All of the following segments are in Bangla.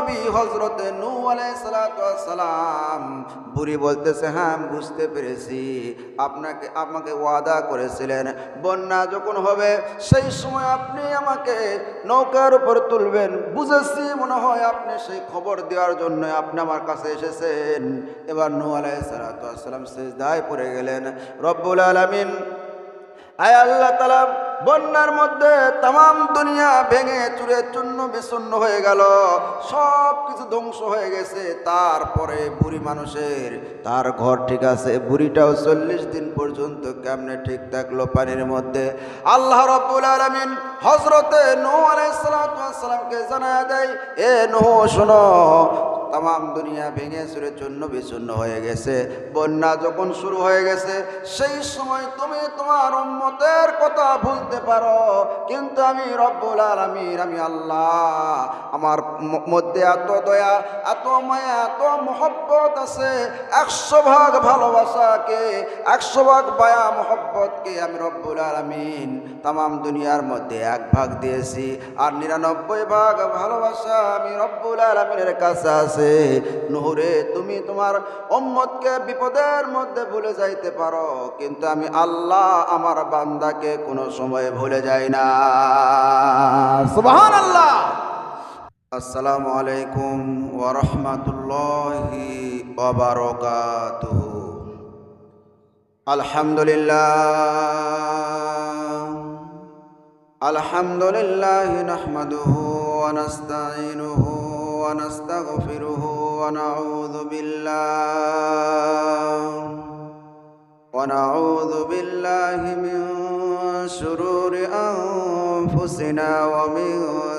নবী হজরতে নূ বুড়ি বলতেছে হ্যাঁ বুঝতে পেরেছি। আপনাকে, আমাকে ওয়াদা করেছিলেন। বন্যা যখন হবে, সেই সময় আপনি আমাকে নৌকার উপর তুলবেন। বুঝেছি, মনে হয় আপনি সেই খবর দেওয়ার জন্য আপনি আমার কাছে এসেছেন। এবার নূ আলাই সালাম শেষ দায় পড়ে গেলেন। রব্বুল আলমিন, আয় আল্লাহ তালা বন্যার মধ্যে তাম দুনিয়া ভেঙে চুরে চূর্ণ বিচূর্ণ হয়ে গেল। সব কিছু ধ্বংস হয়ে গেছে। তারপরে বুড়ি মানুষের, তার ঘর ঠিক আছে, বুড়িটাও চল্লিশ দিন পর্যন্ত কেমনে ঠিক থাকল পানির মধ্যে? আল্লাহ রব্বুল আলমিন হজরতে নো আলাইসালামকে জানা দেয়, এ নো শোনো তাম দুনিয়া ভেঙে চুরে চূর্ণ বিচূর্ণ হয়ে গেছে। বন্যা যখন শুরু হয়ে গেছে, সেই সময় তুমি তোমার উম্মতের কথা ভুলতে পারো। কিন্তু আমি রব্বুল আলমীর আমি আল্লাহ, আমার মধ্যে এত দয়া, এত মায়া, এত মহব্বত আছে। একশো ভাগ ভালোবাসাকে, একশো ভাগ বায়া মহব্বতকে আমি রব্বুল আলমিন তাম দুনিয়ার মধ্যে এক ভাগ দিয়েছি। আর নিরানব্বই ভাগ ভালোবাসা আমি রব্বুল আলমিনের কাছে আছে। আছে। নহরে তুমি তোমার অম্মতকে বিপদের মধ্যে ভুলে যাইতে পারো, কিন্তু আমি আল্লাহ আমার বান্দাকে কোনো সময় ভুলে যাই না। সুবাহান আল্লাহ আসসালামু আলাইকুম ওরহমতুল্লাহি আলহামদুলিল্লাহ। আলহামদুলিল্লাহ ونستغفره ونعوذ بالله ونعوذ بالله من شرور أنفسنا ومن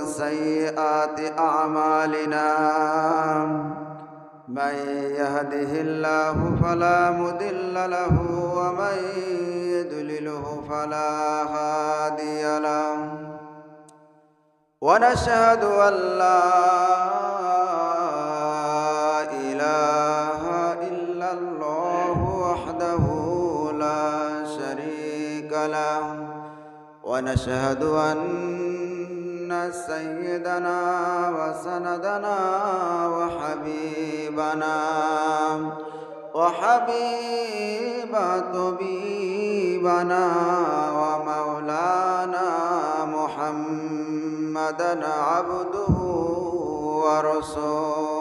سيئات أعمالنا من يهده الله فلا مضل له ومن يضلله فلا هادي له ونشهد أن لا ونشهد أن سيدنا وسندنا وحبيبنا وحبيب طبيبنا ومولانا محمدا عبده ورسوله.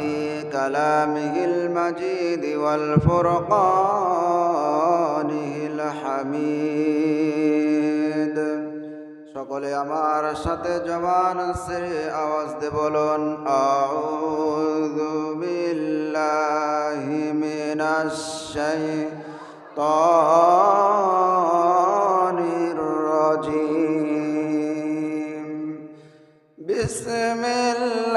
كلامه المجيد والفرقانه الحميد সকলে আমার সাথে জবান সেরে আওয়াজ দে বলুন আউযু বিল্লাহি মিনাশ শাইতানির রাজিম বিসমিল্লাহির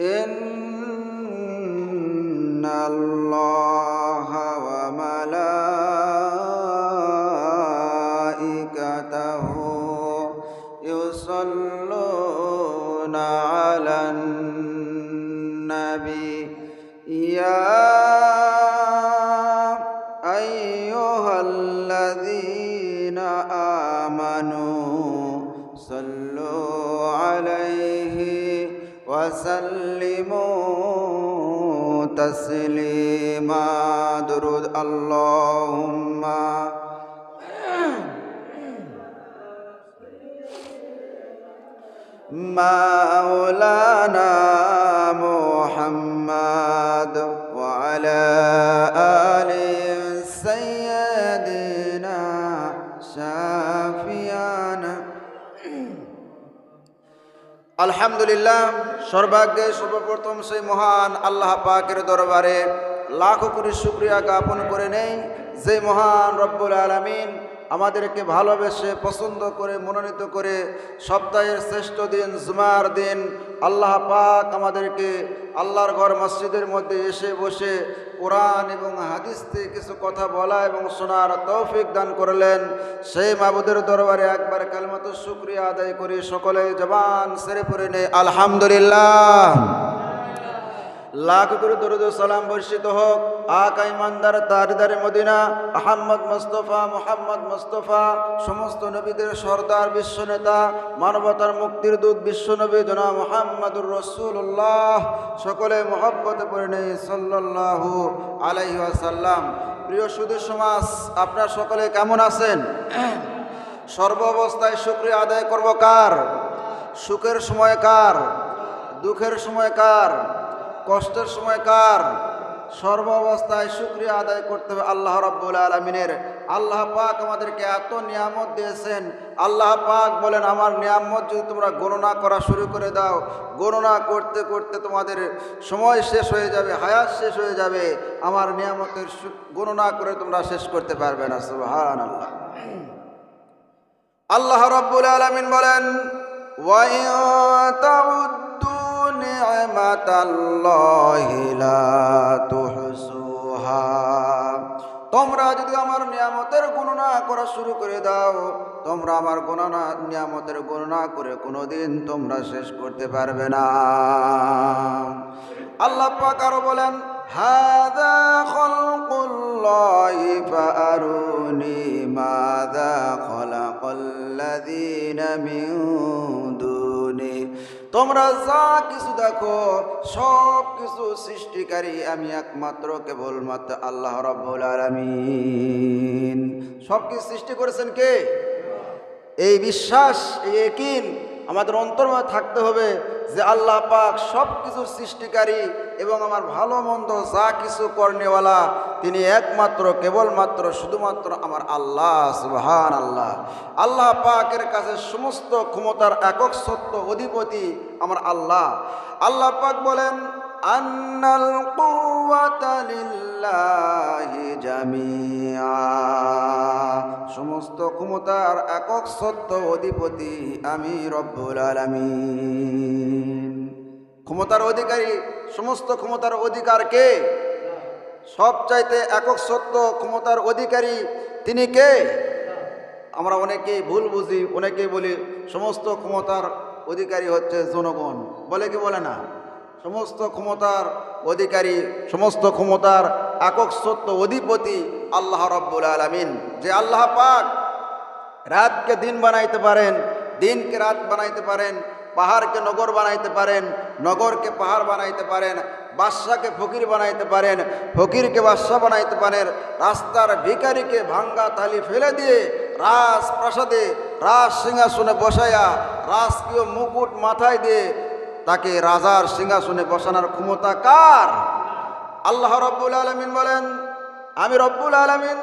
إن تسليما درود اللهم. مولانا محمد وعلى آل سيدنا شافيانا. الحمد لله. সর্বাগ্যে সর্বপ্রথম সেই মহান আল্লাহ পাকের দরবারে লাখো কোটি শুক্রিয়া জ্ঞাপন করে নেই। যে মহান রব্বুল আলমিন আমাদেরকে ভালোবেসে পছন্দ করে, মনোনীত করে সপ্তাহের শ্রেষ্ঠ দিন, জুমার দিন আল্লাহ পাক আমাদেরকে আল্লাহর ঘর মসজিদের মধ্যে এসে বসে কোরআন এবং হাদিস থেকে কিছু কথা বলা এবং শোনার তৌফিক দান করলেন। সেই মাবুদের দরবারে একবার কালমতো শুক্রিয়া আদায় করে সকলে জবান সেরে পড়ে নেই আলহামদুলিল্লাহ। লাখ করে দরুদ সালাম বর্ষিত হোক। আকা ইমানদার তারিদারে Medina, Ahmad Mustafa, Muhammad Mustafa, সমস্ত নবীদের সর্দার বিশ্বনেতা মানবতার মুক্তির দূত বিশ্বনবী জনা মোহাম্মদুর রসুল্লাহ সকলে মহব্বতে পড়ে নেই সাল্লাল্লাহু আলাইহি ওয়াসাল্লাম। প্রিয় সুদী সমাজ, আপনার সকলে কেমন আছেন? সর্ব অবস্থায় শুক্রিয়া আদায় করব কার? সুখের সময় কার? দুঃখের সময় কার? কষ্টের সময় কার সর্ব অবস্থায় শুক্রিয়া আদায় করতে হবে আল্লাহ রব্বুল আলমিনের। আল্লাহ পাক আমাদেরকে এত নিয়ামত দিয়েছেন। আল্লাহ পাক বলেন, আমার নিয়ামত যদি তোমরা গণনা করা শুরু করে দাও, গণনা করতে করতে তোমাদের সময় শেষ হয়ে যাবে, হায়াত শেষ হয়ে যাবে। আমার নিয়ামতের গণনা করে তোমরা শেষ করতে পারবে না। সুহান আল্লাহ আল্লাহ রব্বুল আলমিন বলেন ওয়াই نِعْمَةَ اللَّهِ لَا تُحْصُوهَا তোমরা যদি আমার নিয়ামতের গণনা করা শুরু করে দাও তোমরা আমার গণনা নিয়ামতের গণনা করে কোনোদিন তোমরা শেষ করতে পারবে না আল্লাহ পাক আরো বলেন হাদা খলকুল্লাহি ফাআরুনি মাযা খলাকাল্লাযীনা মিন দুনি তোমরা যা কিছু দেখো, সব কিছু সৃষ্টিকারী আমি একমাত্র কেবলমাত্র আল্লাহ রব্বুল আলমিন। সব কিছু সৃষ্টি করেছেন কে? এই বিশ্বাস, এই একিন আমাদের অন্তর্ময় থাকতে হবে যে আল্লাহ পাক সব কিছুর সৃষ্টিকারী এবং আমার ভালো মন্দ যা কিছু কর্নেওয়ালা তিনি একমাত্র, কেবলমাত্র, শুধুমাত্র আমার আল্লাহ সুবহান আল্লাহ আল্লাহ পাকের কাছে সমস্ত ক্ষমতার একক সত্য, অধিপতি আমার আল্লাহ। আল্লাহ পাক বলেন আন্নাল কুওয়াতা লিল্লাহি জামিআ। সমস্ত ক্ষমতার একক সত্য অধিপতি আমি রব্বুল আলামিন। ক্ষমতার অধিকারী, সমস্ত ক্ষমতার অধিকার কে? সব চাইতে একক সত্য ক্ষমতার অধিকারী তিনি কে? আমরা অনেকেই ভুল বুঝি, অনেকেই বলি, সমস্ত ক্ষমতার অধিকারী হচ্ছে জনগণ। বলে কি বলে না? সমস্ত ক্ষমতার অধিকারী, সমস্ত ক্ষমতার একক সত্য অধিপতি আল্লাহ রব্বুল আলমিন। যে আল্লাহ পাক রাতকে দিন বানাইতে পারেন, দিনকে রাত বানাইতে পারেন, পাহাড়কে নগর বানাইতে পারেন, নগরকে পাহাড় বানাইতে পারেন, বাদশাকে ফকির বানাইতে পারেন, ফকিরকে বাদশা বানাইতে পারেন, রাস্তার ভিকারিকে ভাঙ্গা তালি ফেলে দিয়ে রাজ প্রাসাদে রাজ সিংহাসনে বসাইয়া রাজকীয় মুকুট মাথায় দিয়ে তাকে রাজার সিংহাসনে বসানোর ক্ষমতা কার? আল্লাহ রব্বুল আলমিন বলেন, আমি রব্বুল আলমিন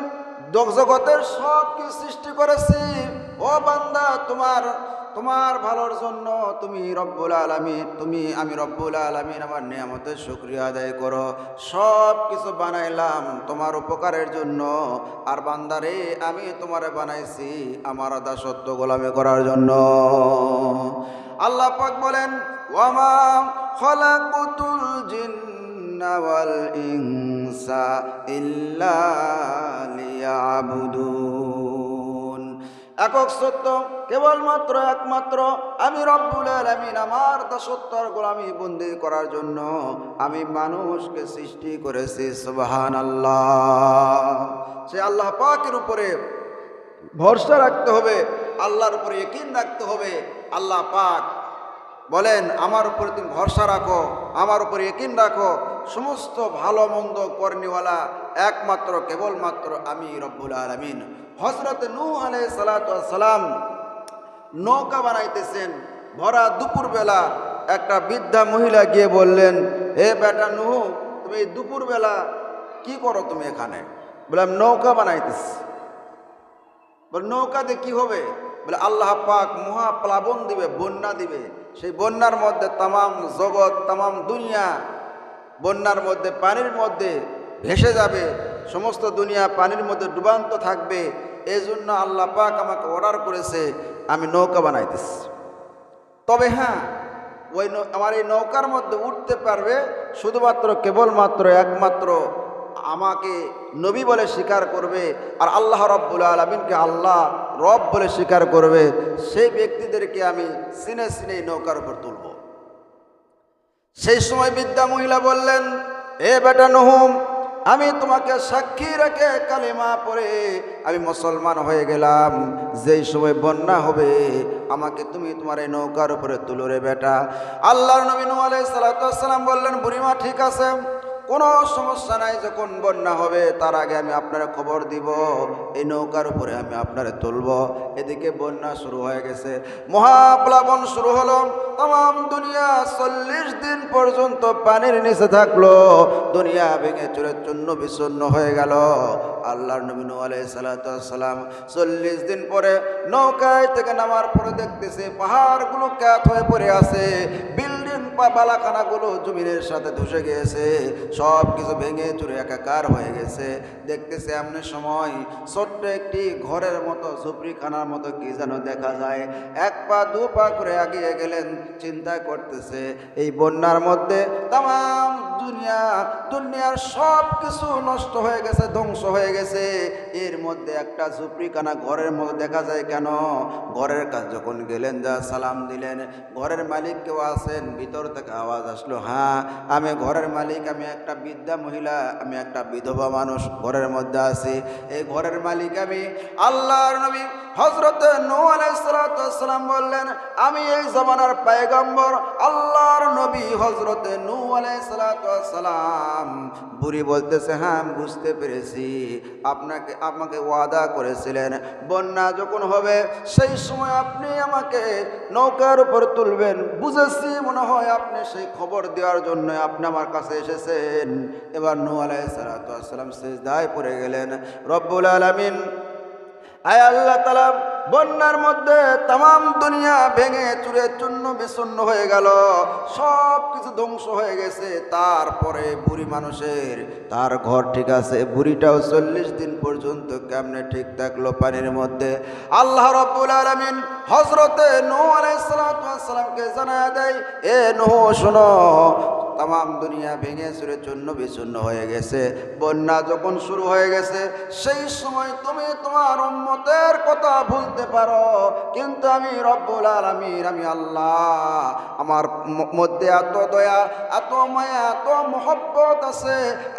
জগতের সব কিছু সৃষ্টি করেছি। ও বান্দা, তোমার তোমার ভালোর জন্য তুমি রব্বুল আলমিন, তুমি আমি রব্বুল আলমিন, আমার নিয়ামতের শুক্রিয়া আদায় করো। সব কিছু বানাইলাম তোমার উপকারের জন্য। আর বান্দারে আমি তোমারে বানাইছি আমার দাসত্ব গোলামি করার জন্য। আল্লাহ পাক বলেন ওয়ামা খলাকুতুল জিন্ন ওয়াল ইনসা একক সত্য, কেবলমাত্র একমাত্র আমি রব্বুল আলামিন, আমার দাসত্বর গোলামি বন্দি করার জন্য আমি মানুষকে সৃষ্টি করেছি সুবহান আল্লাহ সে আল্লাহ পাকের উপরে ভরসা রাখতে হবে, আল্লাহর উপরে ইকিন রাখতে হবে, আল্লাহ পাক বলেন, আমার উপরে তুমি ভরসা রাখো, আমার উপরে একিন রাখো। সমস্ত ভালো মন্দ কর্ণীওয়ালা একমাত্র, কেবলমাত্র আমি রব্বুল আলমিন। হজরত নূ আলাই সালাম নৌকা বানাইতেছেন। ভরা দুপুরবেলা একটা বৃদ্ধা মহিলা গিয়ে বললেন, হে বেটা নুহু, তুমি দুপুরবেলা কি করো তুমি এখানে? বললাম, নৌকা বানাইতেছি। বলে নৌকাতে কি হবে? বলে, আল্লাহ পাক মহা প্লাবন দিবে, বন্যা দিবে। সেই বন্যার মধ্যে তামাম জগৎ, তামাম দুনিয়া, বন্যার মধ্যে পানির মধ্যে ভেসে যাবে, সমস্ত দুনিয়া পানির মধ্যে ডুবান্ত থাকবে। এই জন্য আল্লাহ পাক আমাকে অর্ডার করেছে, আমি নৌকা বানাইতেছি। তবে হ্যাঁ ওই আমার এই নৌকার মধ্যে উঠতে পারবে শুধুমাত্র কেবলমাত্র একমাত্র আমাকে নবী বলে স্বীকার করবে আর আল্লাহ রব্বুল আলমিনকে আল্লাহ রব বলে স্বীকার করবে, সেই ব্যক্তিদেরকে আমি সিনে সিনে নৌকার উপর তুলব। সেই সময় বিদ্যা মহিলা বললেন, এ বেটা নহুম, আমি তোমাকে সাক্ষী রেখে কালিমা পরে আমি মুসলমান হয়ে গেলাম। যেই সময় বন্যা হবে, আমাকে তুমি তোমার এই নৌকার উপরে তুলো রে বেটা। আল্লাহর নবী নূহ আলাইহিস সালাম বললেন, বুড়িমা, ঠিক আছে কোনো সমস্যা নাই, যখন বন্যা হবে, তার আগে আমি আপনার খবর দিব। এই নৌকার উপরে আমি আপনারে তুলব। এদিকে বন্যা শুরু হয়ে গেছে। মহাপ্লাবন শুরু হলো। তাম দুনিয়া চল্লিশ দিন পর্যন্ত পানির নিচে থাকল। দুনিয়া ভেঙে চুরে চূন্য বিচ্ছন্ন হয়ে গেল। আল্লাহর নবী নূহ আলাইহিস সালাম চল্লিশ দিন পরে নৌকায় থেকে নামার পরে দেখতেছে পাহাড়গুলো ক্যাত হয়ে পড়ে আছে। বিল্ডিং বালাখানাগুলো জমিনের সাথে ধসে গিয়েছে, সব কিছু ভেঙে চুরে একাকার হয়ে গেছে। দেখতেছে এমনি সময় ছোট্ট একটি ঘরের মতো, ঝুপড়িখানার মতো কি যেন দেখা যায়। এক পা, দু পা করে এগিয়ে গেলেন, চিন্তা করতেছে, এই বন্যার মধ্যে তাম দুনিয়া, দুনিয়ার সব কিছু নষ্ট হয়ে গেছে, ধ্বংস হয়ে গেছে। এর মধ্যে একটা ঝুপড়িখানা ঘরের মতো দেখা যায় কেন? ঘরের কাজ যখন গেলেন, যা সালাম দিলেন, ঘরের মালিক কেউ আছেন, ভিতর থেকে আওয়াজ আসলো হ্যাঁ আমি ঘরের মালিক, আমি একটা বিদ্যা মহিলা, আমি একটা বিধবা মানুষ, ঘরের মধ্যে আছি। এই ঘরের মালিক আমি, আল্লাহর নবী হজরত নূ বললেন, আমি এই জমানার পায়গম্বর, আল্লাহর নবী হজরত নূ আলাইসালাম বুড়ি বলতেছে হ্যাঁ বুঝতে পেরেছি। আপনাকে, আমাকে ওয়াদা করেছিলেন। বন্যা যখন হবে, সেই সময় আপনি আমাকে নৌকার উপর তুলবেন। বুঝেছি, মনে হয় আপনি সেই খবর দেওয়ার জন্য আপনি আমার কাছে এসেছেন। এবার নূ আলাইসালাম শেষ দায় পড়ে গেলেন। রব্বুল আলমিন আয় আল্লাহ তালা বন্যার মধ্যে তাম দুনিয়া ভেঙে চুরে চূর্ণ বিচূর্ণ হয়ে গেল। সব কিছু ধ্বংস হয়ে গেছে। তারপরে বুড়ি মানুষের, তার ঘর ঠিক আছে, বুড়িটাও চল্লিশ দিন পর্যন্ত কেমনে ঠিক থাকল পানির মধ্যে? আল্লাহ রব্বুল আলমিন হজরতে নৌ আলাইসালামকে জানা দেয়, এ নহু, শোনো তাম দুনিয়া ভেঙে চুরে চূর্ণ বিচূর্ণ হয়ে গেছে। বন্যা যখন শুরু হয়ে গেছে, সেই সময় তুমি তোমার উম্মতের কথা ভুলতে পারো। কিন্তু আমি রব্বুল আলমিন, আমি আল্লাহ। আমার মধ্যে এত দয়া, এত মায়া, এত মহব্বত আছে।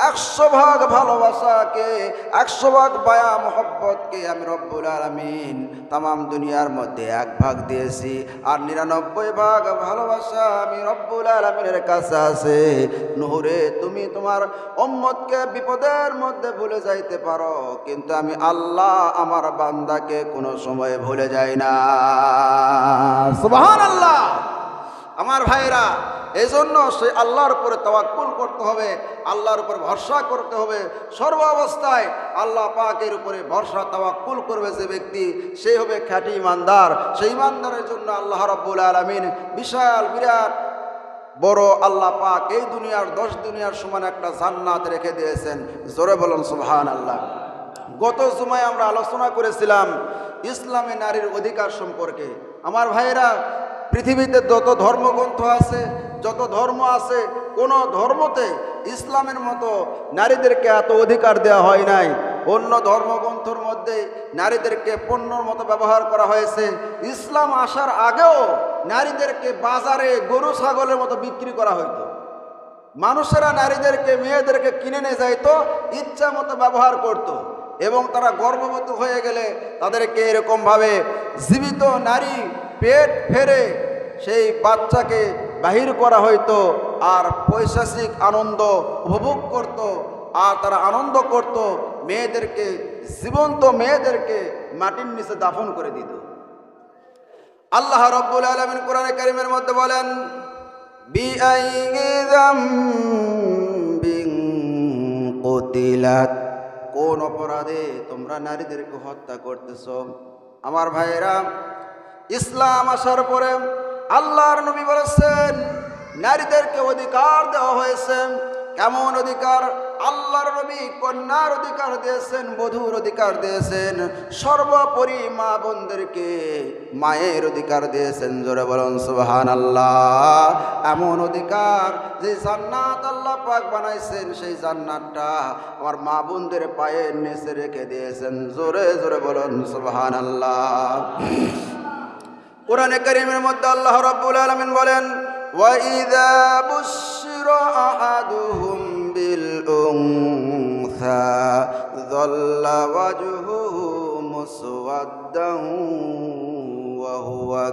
একশো ভাগ ভালোবাসাকে, একশো ভাগ মায়া, মহব্বতকে আমি রব্বুল আলমিন তাম দুনিয়ার মধ্যে এক ভাগ দিয়েছি। আর নিরানব্বই ভাগ ভালোবাসা আমি রব্বুল আলমিনের কাছে আছে। নহরে তুমি তোমার উম্মতকে বিপদের মধ্যে ভুলে যাইতে পারো, কিন্তু আমি আল্লাহ আমার বান্দাকে কোনো সময় ভুলে যাই না। সুবহান আল্লাহ আমার ভাইরা এই জন্য সে আল্লাহর উপরে তাওয়াক্কুল করতে হবে, আল্লাহর উপর ভরসা করতে হবে। সর্ব অবস্থায় আল্লাহ পাকের উপরে ভরসা, তাওয়াক্কুল করবে যে ব্যক্তি সে হবে খ্যাটি ইমানদার। সেই ইমানদারের জন্য আল্লাহ রাব্বুল আলামিন বিশাল, বিরাট বড় আল্লাহ পাক এই দুনিয়ার দশ দুনিয়ার সমান একটা জান্নাত রেখে দিয়েছেন। জোরে বলুন সুবহান আল্লাহ গত সময় আমরা আলোচনা করেছিলাম ইসলামে নারীর অধিকার সম্পর্কে। আমার ভাইয়েরা, পৃথিবীতে যত ধর্মগ্রন্থ আছে, যত ধর্ম আছে, কোনো ধর্মতে ইসলামের মতো নারীদেরকে এত অধিকার দেওয়া হয় নাই। অন্য ধর্মগ্রন্থর মধ্যে নারীদেরকে পণ্যর মতো ব্যবহার করা হয়েছে ইসলাম আসার আগেও নারীদেরকে বাজারে গরু, ছাগলের মতো বিক্রি করা হতো মানুষেরা নারীদেরকে, মেয়েদেরকে কিনে নিয়ে যাইতো, ইচ্ছা মতো ব্যবহার করত। এবং তারা গর্ভবতী হয়ে গেলে তাদেরকে এরকমভাবে জীবিত নারী পেট ফেরে সেই বাচ্চাকে বাহির করা হইতো আর পৈশাচিক আনন্দ উপভোগ করত আর তারা আনন্দ করত মেয়েদেরকে, জীবন্ত মেয়েদেরকে মাটির নিচে দাফন করে দিত। আল্লাহ রব্বুল আলমিন কোরআন কারিমের মধ্যে বলেন কোন অপরাধে তোমরা নারীদেরকে হত্যা করতেছ? আমার ভাইয়েরা, ইসলাম আসার পরে আল্লাহর নবী বলেছেন, নারীদেরকে অধিকার দেওয়া হয়েছে। কেমন অধিকার? আল্লাহর নবী কন্যার অধিকার দিয়েছেন, বধুর অধিকার দিয়েছেন, সর্বোপরি মা বোনদেরকে মায়ের অধিকার দিয়েছেন, জোরে বলুন সুবহান আল্লাহ এমন অধিকার যে জান্নাত আল্লাহ পাক বানাইছেন, সেই জান্নাতটা আমার মা বোনদের পায়ের নিচে রেখে দিয়েছেন, জোরে জোরে বলুন সুবহান আল্লাহ কোরআনে কারিমের মধ্যে আল্লাহ রাব্বুল আলামিন বলেন ওয়াইদা বুশিরা আহাদুহুম উনসা যাল্লা ওয়াজহুহু মুসওয়াদ্দান ওয়া হুয়া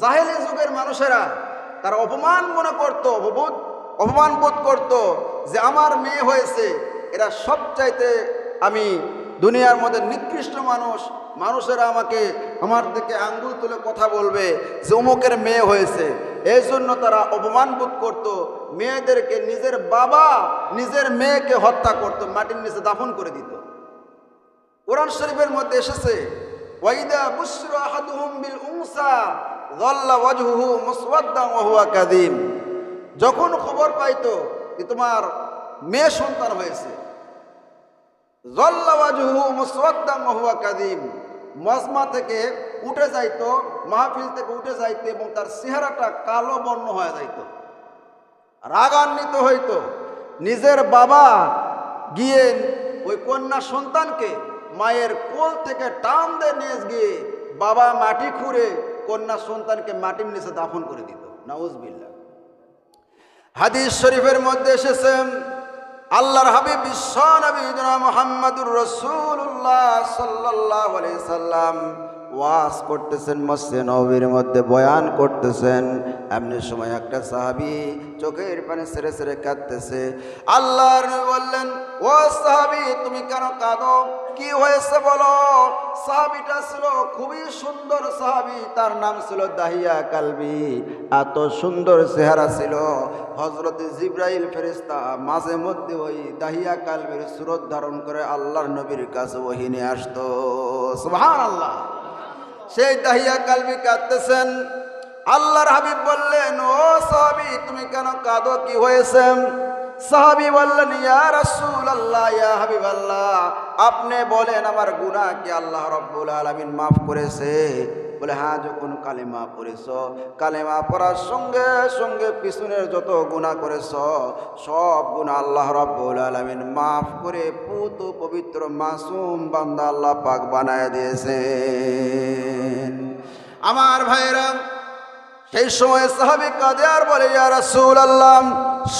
জাহেলি যুগের মানুষেরা তারা অপমান মনে করত অপবোধ অপমান বোধ করত যে আমার মেয়ে হয়েছে, এরা সবচাইতে আমি দুনিয়ার মধ্যে নিকৃষ্ট মানুষ, মানুষেরা আমাকে আমার দিকে আঙ্গুল তুলে কথা বলবে যে অমুকের মেয়ে হয়েছে। এই জন্য তারা অপমান বোধ করত, মেয়েদেরকে নিজের বাবা, নিজের মেয়েকে হত্যা করত, মাটির নিচে দাফন করে দিত। কোরআন শরীফের মধ্যে এসেছে, ওয়াইদা বিল ওয়াজহুহু যখন খবর পাইতো যে তোমার মেয়ে সন্তান হয়েছে মুসওয়াদ্দান ওয়া হুয়া কাযীম। মজমা থেকে উঠে যাইতো, মাহফিল থেকে উঠে যাইতো এবং তার চেহারাটা কালো বর্ণ হয়ে যাইতো। রাগান্বিত হইতো। নিজের বাবা গিয়ে ওই কন্যা সন্তানকে মায়ের কোল থেকে টান দিয়ে নিয়ে গিয়ে বাবা মাটি খুঁড়ে কন্যা সন্তানকে মাটির নিচে দাফন করে দিত। নাউজবিল্লা হাদিস শরীফের মধ্যে এসেছেন আল্লাহর হাবিব বিশ্ব নবী মোহাম্মদুর রসুল্লাহ সাল্লাহ সাল্লাম ওয়াজ করতেছেন, মসজিদ নবীর মধ্যে বয়ান করতেছেন। এমনি সময় একটা সাহাবি চোখের পানি সেরে সেরে কাঁদতেছে। আল্লাহর নবী বললেন, ও সাহাবি, তুমি কেন কাঁদো? কি হয়েছে বলো? সাহাবিটা ছিল খুবই সুন্দর সাহাবি, তার নাম ছিল দাহিয়া কালবি। এত সুন্দর চেহারা ছিল। হজরত জিব্রাইল ফেরিস্তা মাঝে মধ্যে ওই দাহিয়া কালবির সুরত ধারণ করে আল্লাহর নবীর কাছে ওহিনে আসতো। সুবহান আল্লাহ সেই দাহিয়া কালবি কাঁদতেছেন। আল্লাহর হাবিব বললেন, ও সাহাবি, তুমি কেন কাঁদো? কি হয়েছে? সাহাবি বললেন, ইয়া রাসূল আল্লাহ ইয়া হাবিব আল্লাহ আপনি বলেন আমার গুনাহ কি আল্লাহ রব্বুল আলামিন মাফ করেছে? বলে হ্যাঁ যখন কালেমা পড়েছ, কালেমা পড়ার সঙ্গে সঙ্গে পিছনের যত গুণা করেছ, সব গুণা আল্লাহ রব্বুল আলমিন মাফ করে পুত পবিত্র মাসুম বান্দা আল্লাহ পাক বানায় দিয়েছেন। আমার ভাইরা সেই সময় সাহাবি কাঁদে আর বলে রাসূল আল্লাহ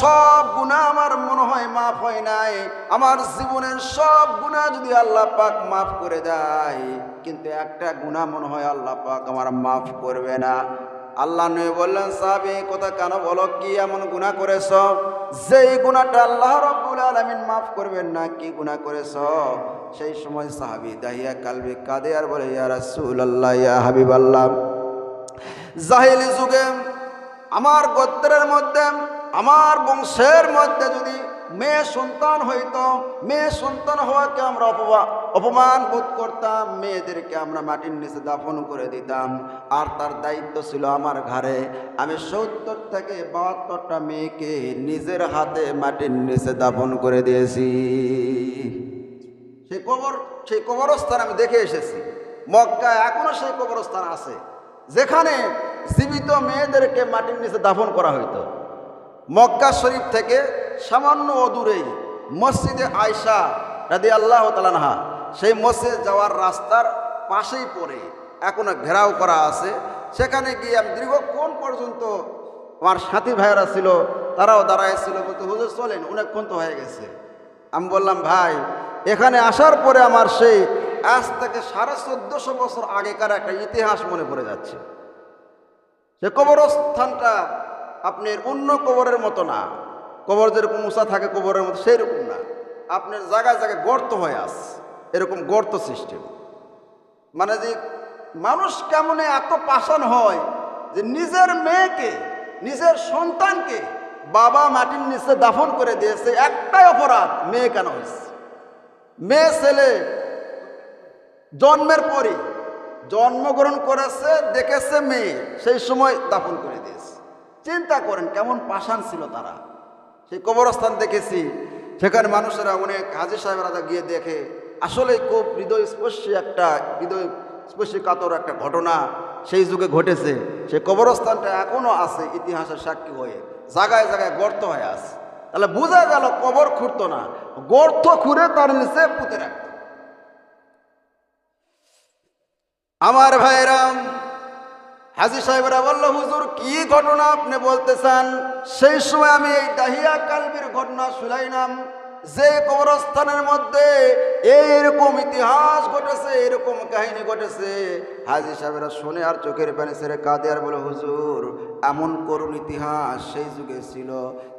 সব গুনাহ আমার মনে হয় মাফ হয় নাই। আমার জীবনের সব গুনাহ যদি আল্লাহ পাক মাফ করে দেয় কিন্তু একটা গুনাহ মনে হয় আল্লাহ পাক আমার মাফ করবে না। আল্লাহ নয় বললেন, সাহাবি কথা কেন বলো? কি এমন গুনাহ করেছ? যেই গুনাহটা আল্লাহ রব্বুল আলামিন মাফ করবেন না, কি গুনাহ করেছ? সেই সময় সাহাবি দাহিয়া কালবি কাঁদে আর বলে, ইয়া রাসূল আল্লাহ ইয়া হাবিব আল্লাহ জাহিলি যুগে আমার গোত্রের মধ্যে, আমার বংশের মধ্যে যদি মেয়ে সন্তান হইতো, মেয়ে সন্তান হওয়াকে আমরা অপমান অপমান বোধ করতাম, মেয়েদেরকে আমরা মাটির নিচে দাফন করে দিতাম। আর তার দায়িত্ব ছিল আমার ঘরে আমি সত্তর থেকে বাহাত্তরটা মেয়েকে নিজের হাতে মাটির নিচে দাফন করে দিয়েছি। সেই কবর, সেই কবরস্থান আমি দেখে এসেছি। মক্কায় এখনও সেই কবরস্থান আছে, যেখানে জীবিত মেয়েদেরকে মাটির নিচে দাফন করা হইতো। মক্কা শরীফ থেকে সামান্য অদূরে মসজিদে আয়সা রাদি আল্লাহ তালানহা সেই মসজিদ যাওয়ার রাস্তার পাশেই পড়ে, এখনও ঘেরাও করা আছে। সেখানে গিয়ে আমি দীর্ঘক্ষণ পর্যন্ত আমার সাথী ভাইয়েরা ছিল, তারাও দাঁড়াইছিল বলতে, হুজুর, চলেন। অনেকক্ষণ তো হয়ে গেছে। আমি বললাম, ভাই, এখানে আসার পরে আমার সেই আজ থেকে সাড়ে চোদ্দশো বছর আগেকার একটা ইতিহাস মনে পড়ে যাচ্ছে। সে কবরস্থানটা আপনার অন্য কবরের মতো না। কবর যেরকম উঁচা থাকে কবরের মতো সেই রকম না। আপনার জায়গায় জায়গায় গর্ত হয়ে আস এরকম গর্ত সিস্টেম। মানে যে মানুষ কেমনে এত পাষাণ হয় যে নিজের মেয়েকে, নিজের সন্তানকে বাবা মাটির নিচে দাফন করে দিয়েছে, একটাই অপরাধ, মেয়ে কেন হয়েছে? মেয়ে, ছেলে জন্মের পরে জন্মগ্রহণ করেছে, দেখেছে মেয়ে, সেই সময় দাফন করে দিয়েছে। চিন্তা করেন কেমন পাষাণ ছিল তারা। সেই কবরস্থান দেখেছি। সেখানে মানুষেরা অনেক হাজির সাহেবরা গিয়ে দেখে। আসলে খুব হৃদয় স্পর্শী একটা হৃদয় স্পর্শী কাতর একটা ঘটনা সেই যুগে ঘটেছে। সেই কবরস্থানটা এখনও আছে, ইতিহাসের সাক্ষী হয়ে। জায়গায় জায়গায় গর্ত হয়ে আছে। তাহলে বোঝা গেল কবর খুঁড়তো না। গর্ত খুঁড়ে তার নিচে পুঁতে রাখত। আমার ভাইরাম হাজি সাহেবরা বলল, হুজুর, কি ঘটনা আপনি বলতে চান সেই সময় আমি এই দাহিয়া কালবির ঘটনা শুনাইলাম। যে কবরস্থানের মধ্যে এইরকম ইতিহাস ঘটেছে, এরকম কাহিনী ঘটেছে, হাজি সাহেবরা শুনে আর চোখের পানি ছেড়ে কাঁদে আর বলে, হুজুর, এমন করুন ইতিহাস সেই যুগে ছিল।